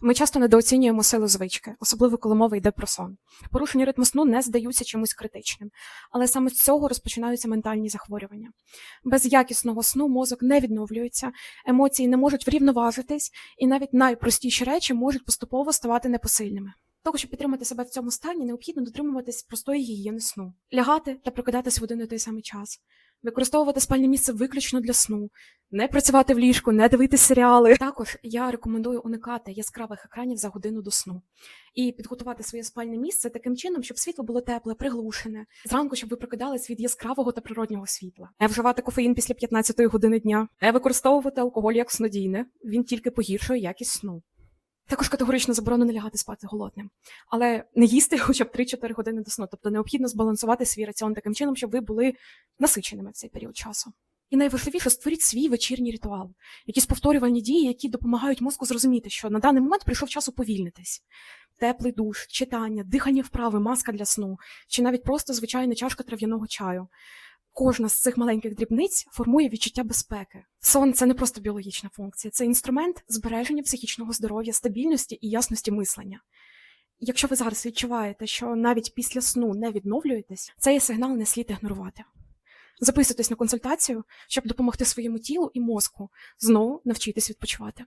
Ми часто недооцінюємо силу звички, особливо коли мова йде про сон. Порушення ритму сну не здаються чимось критичним, але саме з цього розпочинаються ментальні захворювання. Без якісного сну мозок не відновлюється, емоції не можуть врівноважитись, і навіть найпростіші речі можуть поступово ставати непосильними. Того, щоб підтримати себе в цьому стані, необхідно дотримуватись простої гігієни сну, лягати та прокидатись в один і той самий час, використовувати спальне місце виключно для сну, не працювати в ліжку, не дивитися серіали. Також я рекомендую уникати яскравих екранів за годину до сну і підготувати своє спальне місце таким чином, щоб світло було тепле, приглушене. Зранку, щоб ви прокидались від яскравого та природнього світла. Не вживати кофеїн після 15 години дня, не використовувати алкоголь як снодійне. Він тільки погіршує якість сну. Також категорично заборонено лягати спати голодним, але не їсти хоча б 3-4 години до сну. Тобто необхідно збалансувати свій раціон таким чином, щоб ви були насиченими в цей період часу. І найважливіше створіть свій вечірній ритуал, якісь повторювальні дії, які допомагають мозку зрозуміти, що на даний момент прийшов час уповільнитись. Теплий душ, читання, дихання вправи, маска для сну, чи навіть просто звичайна чашка трав'яного чаю. Кожна з цих маленьких дрібниць формує відчуття безпеки. Сон це не просто біологічна функція, це інструмент збереження психічного здоров'я, стабільності і ясності мислення. Якщо ви зараз відчуваєте, що навіть після сну не відновлюєтесь, цей сигнал не слід ігнорувати. Записуйтесь на консультацію, щоб допомогти своєму тілу і мозку знову навчитись відпочивати.